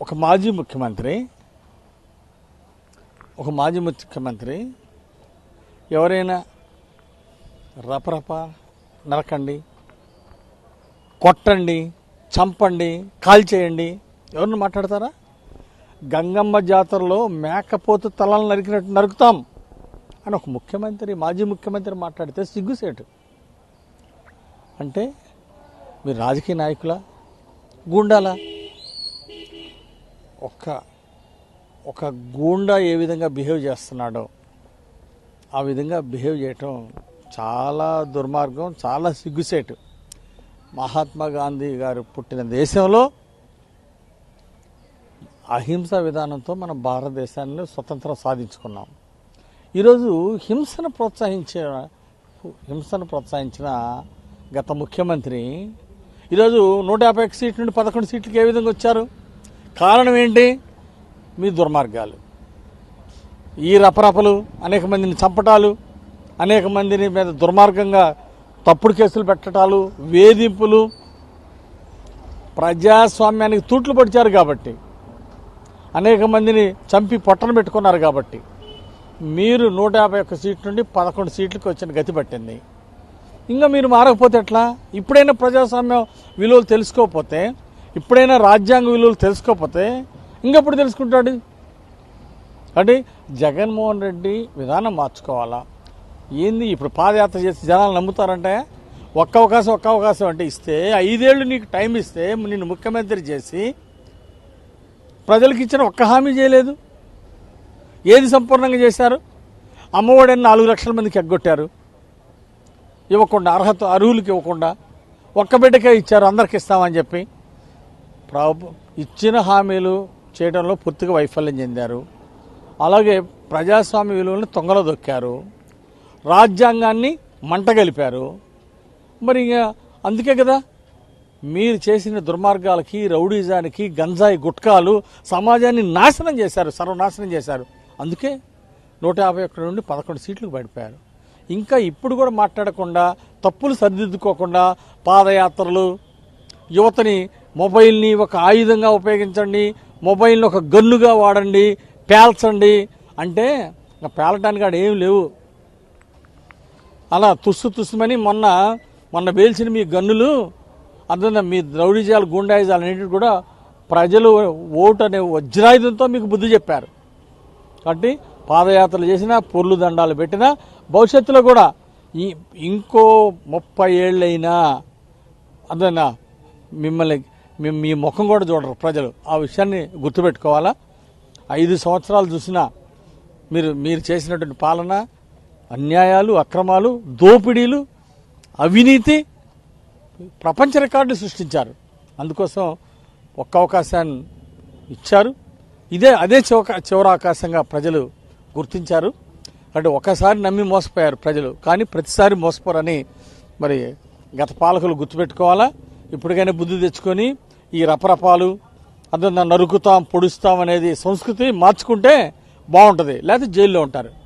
ఒక మాజీ ముఖ్యమంత్రి ఒక మాజీ ముఖ్యమంత్రి ఎవరైనా రపరప నరకండి కొట్టండి చంపండి కాల్చేయండి ఎవరిని మాట్లాడతారా? గంగమ్మ జాతరలో మేకపోతు తలలు నరికినట్టు నరుకుతాం అని ఒక ముఖ్యమంత్రి మాజీ ముఖ్యమంత్రి మాట్లాడితే సిగ్గుసేటు. అంటే మీరు రాజకీయ నాయకుల? గూండాలా? ఒక ఒక గూండా ఏ విధంగా బిహేవ్ చేస్తున్నాడో ఆ విధంగా బిహేవ్ చేయటం చాలా దుర్మార్గం చాలా సిగ్గుసేటు. మహాత్మా గాంధీ గారు పుట్టిన దేశంలో అహింసా విధానంతో మన భారతదేశాన్ని స్వతంత్రం సాధించుకున్నాం. ఈరోజు హింసను ప్రోత్సహించే హింసను ప్రోత్సహించిన గత ముఖ్యమంత్రి ఈరోజు నూట యాభై ఒక్క సీట్ల నుండి పదకొండు సీట్లకి ఏ విధంగా వచ్చారు? కారణం ఏంటి? మీ దుర్మార్గాలు. ఈ రపరపలు అనేక మందిని చంపటాలు అనేక మందిని మీద దుర్మార్గంగా తప్పుడు కేసులు పెట్టటాలు వేధింపులు ప్రజాస్వామ్యానికి తూట్లు పడిచారు కాబట్టి అనేక మందిని చంపి పొట్టను పెట్టుకున్నారు కాబట్టి మీరు నూట యాభై ఒక్క సీట్ నుండి పదకొండు సీట్లకు వచ్చిన గతి పట్టింది. ఇంకా మీరు మారకపోతే ఎట్లా? ఇప్పుడైనా ప్రజాస్వామ్యం విలువలు తెలుసుకోకపోతే ఇప్పుడైనా రాజ్యాంగ విలువలు తెలుసుకోకపోతే ఇంకెప్పుడు తెలుసుకుంటాడు? అంటే జగన్మోహన్ రెడ్డి విధానం మార్చుకోవాలా? ఏంది ఇప్పుడు పాదయాత్ర చేసి జనాలు నమ్ముతారంటే ఒక్క అవకాశం ఒక్క అవకాశం అంటే ఇస్తే ఐదేళ్ళు నీకు టైం ఇస్తే నిన్ను ముఖ్యమంత్రి చేసి ప్రజలకు ఇచ్చిన ఒక్క హామీ చేయలేదు. ఏది సంపూర్ణంగా చేశారు? అమ్మఒడిని నాలుగు లక్షల మందికి ఎగ్గొట్టారు. ఇవ్వకుండా అర్హత అర్హులకు ఇవ్వకుండా ఒక్క బిడ్డకే ఇచ్చారు అందరికి ఇస్తామని చెప్పి. ఇచ్చిన హామీలు చేయడంలో పూర్తిగా వైఫల్యం చెందారు. అలాగే ప్రజాస్వామ్య విలువలను తొంగలో దొక్కారు. రాజ్యాంగాన్ని మంటగలిపారు మరి ఇంకా అందుకే కదా మీరు చేసిన దుర్మార్గాలకి రౌడీజానికి గంజాయి గుట్కాలు సమాజాన్ని నాశనం చేశారు సర్వనాశనం చేశారు. అందుకే నూట యాభై ఒకటి నుండి పదకొండు సీట్లు పడిపోయారు. ఇంకా ఇప్పుడు కూడా మాట్లాడకుండా తప్పులు సరిదిద్దుకోకుండా పాదయాత్రలు యువతని మొబైల్ని ఒక ఆయుధంగా ఉపయోగించండి మొబైల్ని ఒక గన్నుగా వాడండి పేల్చండి. అంటే ఇంకా పేలటానికి ఆడ ఏం లేవు. అలా తుస్సు తుస్సుమని మొన్న మొన్న వేల్చిన మీ గన్నులు అందులో మీ ద్రౌడిజాలు గుండాయిజాలు అనేటివి కూడా ప్రజలు ఓటు అనే వజ్రాయుధంతో మీకు బుద్ధి చెప్పారు. కాబట్టి పాదయాత్రలు చేసినా పొర్లు దండాలు పెట్టినా భవిష్యత్తులో కూడా ఈ ఇంకో ముప్పై ఏళ్ళైనా అదన్నా మిమ్మల్ని మేము మీ ముఖం కూడా చూడరు ప్రజలు. ఆ విషయాన్ని గుర్తుపెట్టుకోవాలా? ఐదు సంవత్సరాలు చూసినా మీరు మీరు చేసినటువంటి పాలన అన్యాయాలు అక్రమాలు దోపిడీలు అవినీతి ప్రపంచ రికార్డు సృష్టించారు. అందుకోసం ఒక్క అవకాశాన్ని ఇచ్చారు. ఇదే అదే చివక చివరి అవకాశంగా ప్రజలు గుర్తించారు. అంటే ఒకసారి నమ్మి మోసపోయారు ప్రజలు. కానీ ప్రతిసారి మోసపోరని మరి గత పాలకులు గుర్తుపెట్టుకోవాలా? ఇప్పటికైనా బుద్ధి తెచ్చుకొని ఈ రపరపాలు అదే నరుకుతాం పొడుస్తాం అనేది సంస్కృతి మార్చుకుంటే బాగుంటుంది. లేకపోతే జైల్లో ఉంటారు.